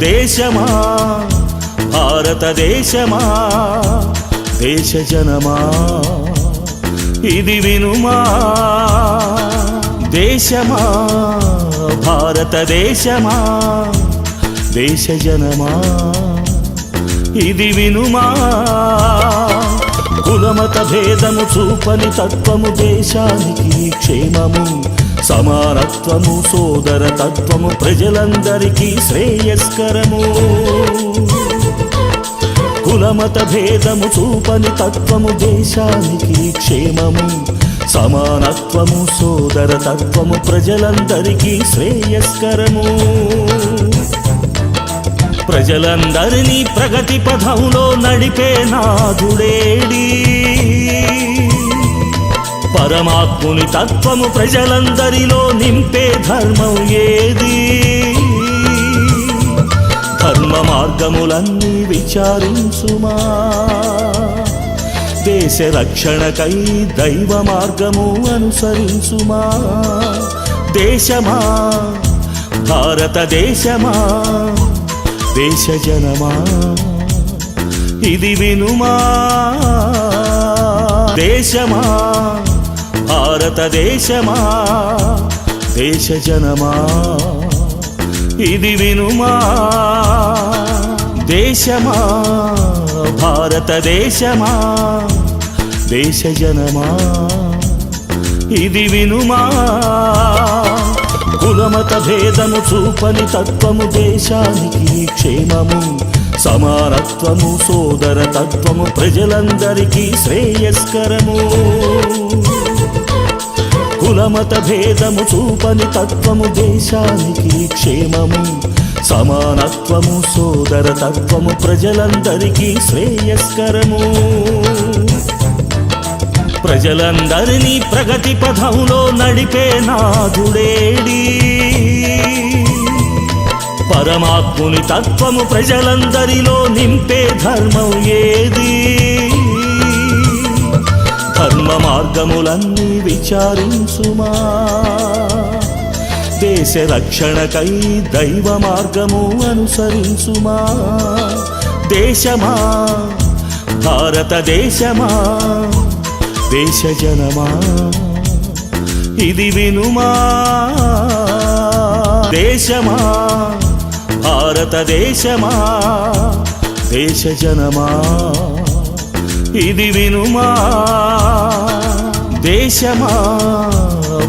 దేశమా? భారతదేశమా? దేశ జనమా ఇది వినుమా? దేశమా? భారతదేశమా? దేశ జనమా ఇది వినుమా? కులమత భేదము చూపని తత్వము దేశానికి క్షేమము. సమానత్వము సోదర తత్వము ప్రజలందరికీ శ్రేయస్కరము. కులమత భేదము చూపని తత్వము దేశానికి క్షేమము. సమానత్వము సోదర తత్వము ప్రజలందరికీ శ్రేయస్కరము. ప్రజలందరినీ ప్రగతి పథంలో నడిపే నాథుడేడి పరమాత్ముని తత్వము ప్రజలందరిలో నింపే ధర్మం ఏది? ధర్మ మార్గములన్నీ విచారించుమా? దేశ రక్షణకై దైవ మార్గము అనుసరించుమా? దేశమా? భారతదేశమా దేశజనమా ఇది వినుమా? దేశమా? భారతదేశమా? దేశ జనమా ఇది వినుమా? దేశమా? భారతదేశమా? దేశ జనమా ఇది వినుమా? కులమత భేదము చూపని తత్వము దేశానికి క్షేమము సమానత్వము సోదరతత్వము ప్రజలందరికీ శ్రేయస్కరము. కులమత భేదము చూపని తత్వము దేశానికి క్షేమము సమానత్వము సోదర తత్వము ప్రజలందరికీ శ్రేయస్కరము. ప్రజలందరినీ ప్రగతి పథంలో నడిపే నాథుడేడి. పరమాత్ముని తత్వము ప్రజలందరిలో నింపే ధర్మం ఏది? మార్గములన్నీ విచారించుమా? దేశ రక్షణకై దైవ మార్గము అనుసరించుమా? దేశమా? భారతదేశమా దేశజనమా ఇది వినుమా? దేశమా? భారతదేశమా దేశజనమా ఇది వినుమా? దేశమా?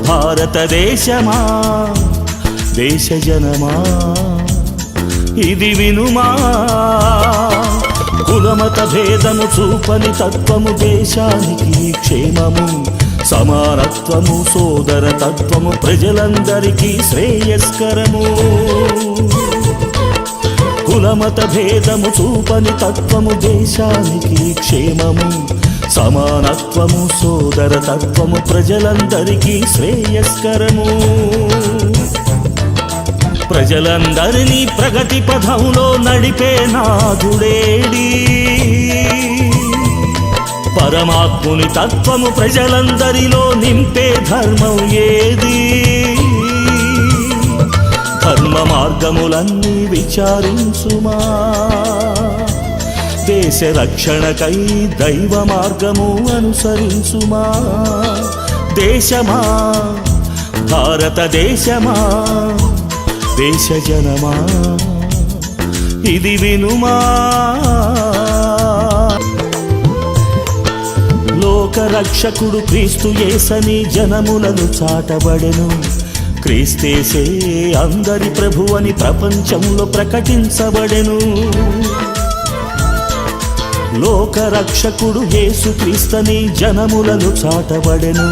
భారతదేశమా? దేశజనమా? ఇది వినుమా? కులమత భేదము చూపని తత్వము దేశానికి క్షేమము సమానత్వము సోదర తత్వము ప్రజలందరికీ శ్రేయస్కరము. కులమత భేదము చూపని తత్వము దేశానికి క్షేమము సమానత్వము సోదరతత్వము ప్రజలందరికీ శ్రేయస్కరము. ప్రజలందరినీ ప్రగతి పథంలో నడిపే నాథుడేడి పరమాత్ముని తత్వము ప్రజలందరిలో నింపే ధర్మం ఏది? ధర్మ మార్గములన్నీ విచారించుమా? దేశ రక్షణకై దైవ మార్గము అనుసరించుమా? దేశమా? భారతదేశమా దేశ జనమా? ఇది వినుమా? లోకరక్షకుడు క్రీస్తు యేసని జనములను చాటబడెను. క్రీస్తేసే అందరి ప్రభువని ప్రపంచంలో ప్రకటించబడెను. లోక రక్షకుడు యేసు క్రీస్తని జనములను చాటబడెను.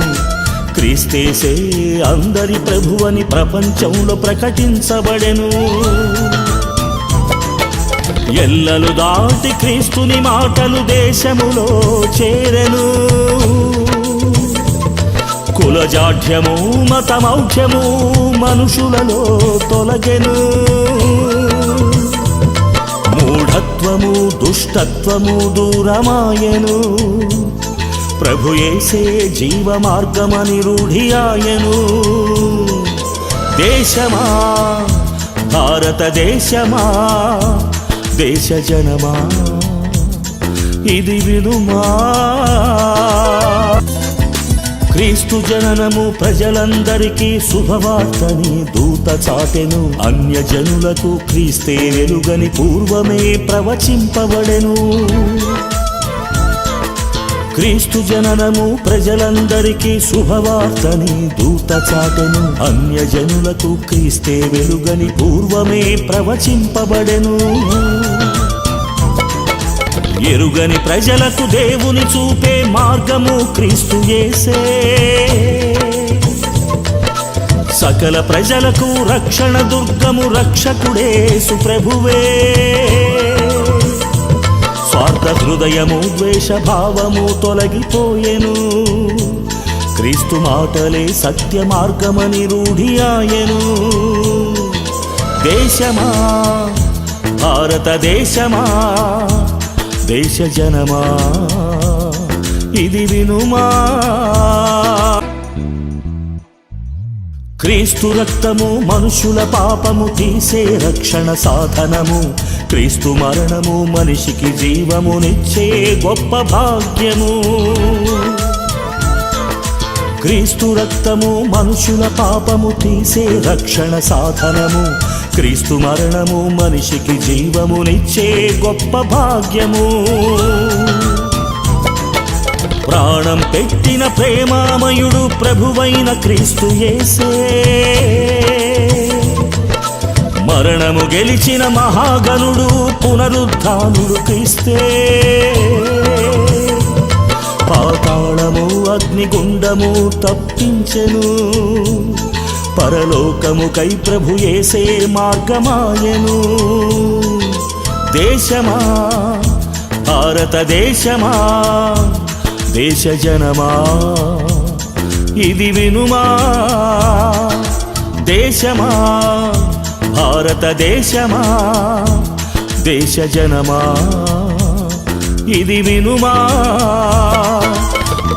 క్రీస్తేసే అందరి ప్రభువని ప్రపంచంలో ప్రకటించబడెను. ఎల్లలు దాటి క్రీస్తుని మాటలు దేశములో చేరెను. కులజాఢ్యము మతమౌఢ్యము మనుషులలో తొలగెను. మూఢత్వము దుష్టత్వము దూరమాయను. ప్రభుయేసే జీవ మార్గమని రూఢి ఆయను దేశమా భారతదేశమా దేశ జనమా ఇది వినుమా. క్రీస్తు జననము ప్రజలందరికీ శుభవార్తని దూత చాటెను అన్యజనులకు క్రీస్తే వెలుగని పూర్వమే ప్రవచింపబడెను. క్రీస్తు జననము ప్రజలందరికీ శుభవార్తని దూత చాటెను అన్యజనులకు క్రీస్తే వెలుగని పూర్వమే ప్రవచింపబడెను. ఎరుగని ప్రజలకు దేవుని చూపే మార్గము క్రీస్తు యేసే. సకల ప్రజలకు రక్షణ దుర్గము రక్షకుడే సుప్రభువే. స్వార్థ హృదయము ద్వేషభావము తొలగిపోయెను. క్రీస్తు మాటలే సత్య మార్గమని రూఢి ఆయను దేశమా భారతదేశమా దేశ జనమా? ఇది వినుమా? క్రీస్తు రక్తము మనుషుల పాపము తీసే రక్షణ సాధనము. క్రీస్తు మరణము మనిషికి జీవమునిచ్చే గొప్ప భాగ్యము. క్రీస్తు రక్తము మనుషుల పాపము తీసే రక్షణ సాధనము. క్రీస్తు మరణము మనిషికి జీవమునిచ్చే గొప్ప భాగ్యము. ప్రాణం పెట్టిన ప్రేమామయుడు ప్రభువైన క్రీస్తు యేసే. మరణము గెలిచిన మహాగనుడు పునరుద్ధానుడు క్రీస్తే. పాతాళము అగ్నిగుండము తప్పించెను. పరలోకముకై ప్రభు ఏసే మార్గమాయను. దేశమా భారతదేశమా దేశజనమా ఇది వినుమా. దేశమా భారతదేశమా దేశజనమా ఇది వినుమా.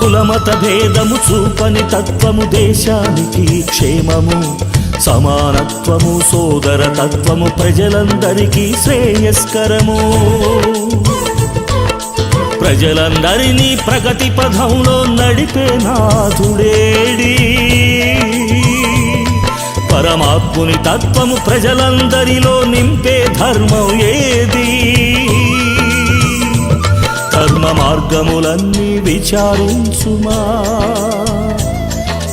కులమత భేదము చూపని తత్వము దేశానికి క్షేమము. సమానత్వము సోదర తత్వము ప్రజలందరికీ శ్రేయస్కరము. ప్రజలందరినీ ప్రగతి పథంలో నడిపే నాథుడేడి. పరమాత్ముని తత్వము ప్రజలందరిలో నింపే ధర్మం ఏది? ధర్మ మార్గములన్నీ విచారించుమా?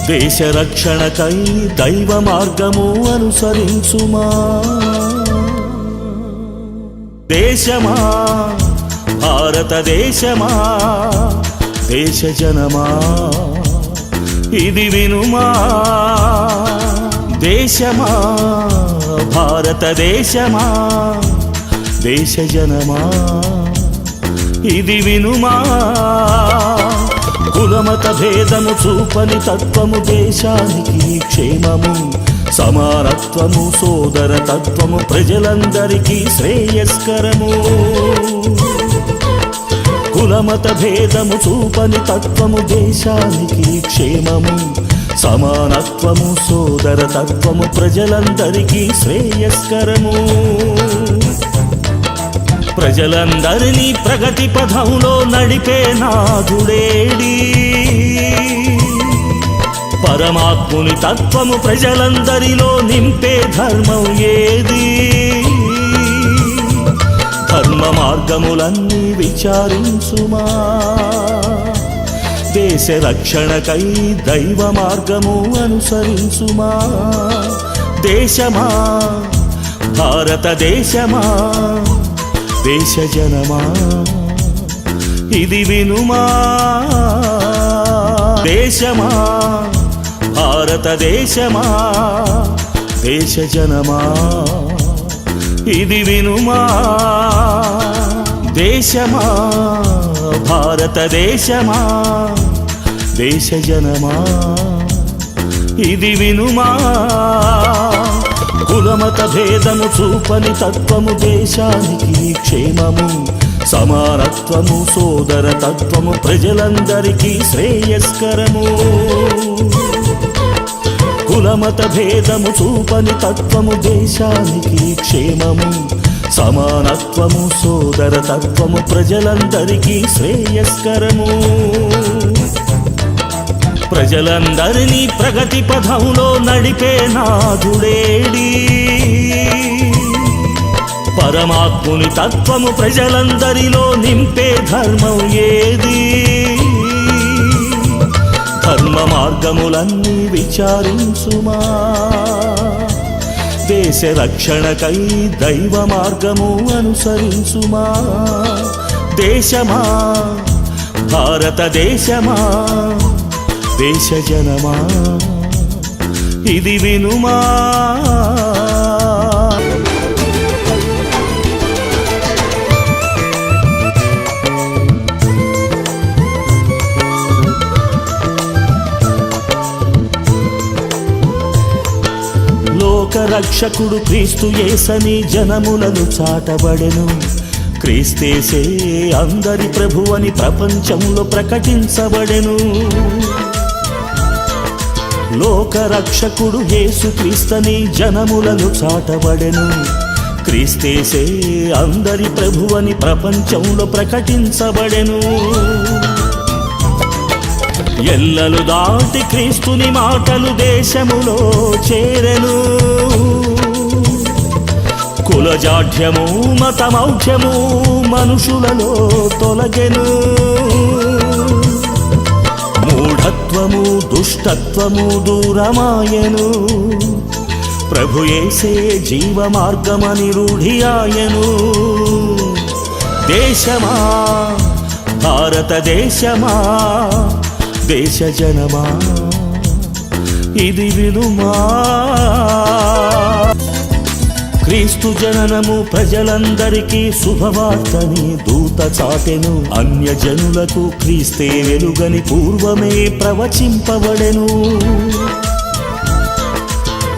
దేశ రక్షణకై దైవ మార్గము అనుసరించుమా? దేశమా? భారతదేశమా దేశ జనమా? ఇది వినుమా? దేశమా? భారతదేశమా దేశ జనమా? ఇది వినుమా? కులమత భేదము చూపని తత్వము దేశానికి క్షేమము సమానత్వము సోదర తత్వము ప్రజలందరికీ శ్రేయస్కరము. కులమత భేదము చూపని తత్వము దేశానికి క్షేమము సమానత్వము సోదర తత్వము ప్రజలందరికీ శ్రేయస్కరము. ప్రజలందరినీ ప్రగతి పథంలో నడిపే నాథుడేడి. పరమాత్ముని తత్వము ప్రజలందరిలో నింపే ధర్మం ఏది? ధర్మ మార్గములన్నీ విచారించుమా? దేశ రక్షణకై దైవ మార్గము అనుసరించుమా? దేశమా? భారతదేశమా? దేశ జనమా ఇది వినుమా? దేశమా? భారతదేశమా? దేశ జనమా ఇది వినుమా? దేశమా? భారతదేశమా? దేశ జనమా ఇది వినుమా? కులమత భేదము చూపని తత్వము దేశానికి క్షేమము సమానత్వము సోదర తత్వము ప్రజలందరికీ శ్రేయస్కరము. కులమత భేదము చూపని తత్వము దేశానికి క్షేమము సమానత్వము సోదర తత్వము ప్రజలందరికీ శ్రేయస్కరము. ప్రజలందరినీ ప్రగతి పథంలో నడిపే నాథుడేడి. పరమాత్ముని తత్వము ప్రజలందరిలో నింపే ధర్మం ఏది? ధర్మ మార్గములన్నీ విచారించుమా? దేశ రక్షణకై దైవ మార్గము అనుసరించుమా? దేశమా? భారతదేశమా? దేశ జనమా ఇది వినుమా? రక్షకుడు క్రీస్తు యేసని జనములను చాటబడెను. క్రీస్తేసే అందరి ప్రభువని ప్రపంచంలో ప్రకటించబడెను. లోక రక్షకుడు యేసు క్రీస్తని జనములను చాటబడెను. క్రీస్తేసే అందరి ప్రభువని ప్రపంచంలో ప్రకటించబడెను. ఎల్లలు దాటి క్రీస్తుని మాటలు దేశములో చేరెను. కులజాఢ్యము మతమౌఢ్యము మనుషులలో తొలగెను. మూఢత్వము దుష్టత్వము దూరమాయను. ప్రభుయేసే జీవ మార్గమని రూఢియాయను దేశమా భారతదేశమా దేశజనమా ఇది విలుమా క్రీస్తు జననము ప్రజలందరికీ శుభవార్తని దూత చాటెను అన్యజనులకు క్రీస్తే వెలుగని పూర్వమే ప్రవచింపబడెను.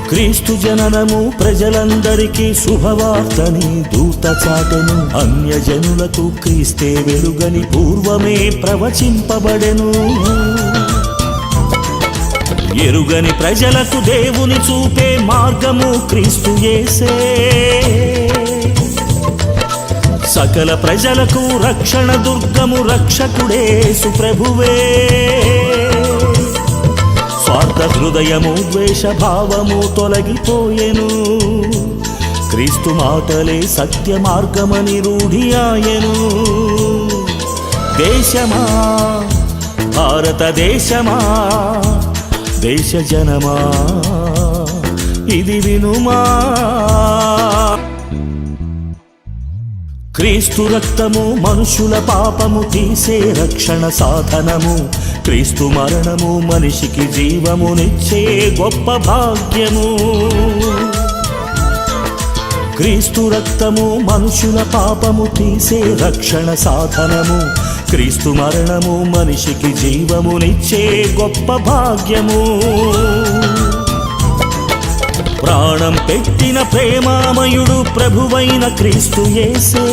క్రీస్తు జననము ప్రజలందరికీ శుభవార్తని దూత చాటెను అన్యజనులకు క్రీస్తే వెలుగని పూర్వమే ప్రవచింపబడెను. ఎరుగని ప్రజలకు దేవుని చూపే మార్గము క్రీస్తు యేసే. సకల ప్రజలకు రక్షణ దుర్గము రక్షకుడే సుప్రభువే. స్వార్థ హృదయము ద్వేషభావము తొలగిపోయెను. క్రీస్తు మాటలే సత్య మార్గమని రూఢియాయను దేశమా భారతదేశమా దేశ జనమా ఇది వినుమా? క్రీస్తు రక్తము మనుషుల పాపము తీసే రక్షణ సాధనము. క్రీస్తు మరణము మనిషికి జీవమునిచ్చే గొప్ప భాగ్యము. క్రీస్తు రక్తము మనుషుల పాపము తీసే రక్షణ సాధనము. క్రీస్తు మరణము మనిషికి జీవమునిచ్చే గొప్ప భాగ్యము. ప్రాణం పెట్టిన ప్రేమామయుడు ప్రభువైన క్రీస్తు యేసే.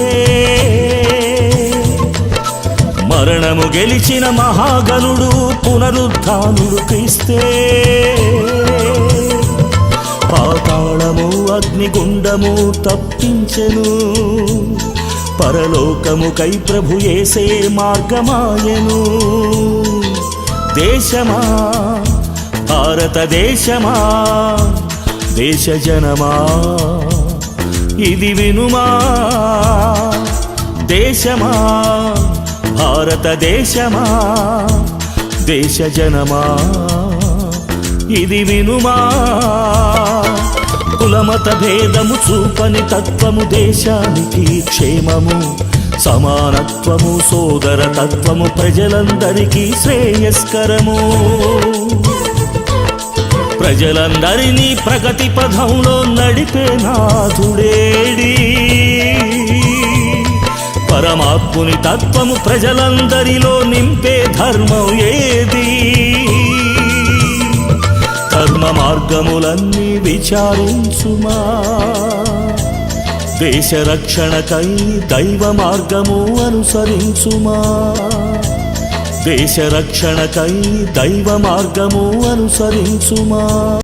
మరణము గెలిచిన మహాగణుడు పునరుద్ధానుడు క్రీస్తే. పాతాళము అగ్నిగుండము తప్పించెను. పరలోకముకై ప్రభు యేసే మార్గమాయను. దేశమా భారతదేశమా దేశ జనమా ఇది వినుమా. దేశమా భారతదేశమా దేశ జనమా ఇది వినుమా. కులమత భేదము చూపని తత్వము దేశానికి క్షేమము. సమానత్వము సోదర తత్వము ప్రజలందరికీ శ్రేయస్కరము. ప్రజలందరినీ ప్రగతి పథంలో నడిపే నాథుడేడి. పరమాత్ముని తత్వము ప్రజలందరిలో నింపే ధర్మం ఏది? ధర్మ మార్గములన్నీ విచారించుమా? దేశ రక్షణకై దైవ మార్గము అనుసరించుమా? దేశ రక్షణకై దైవ మార్గము అనుసరించుమా?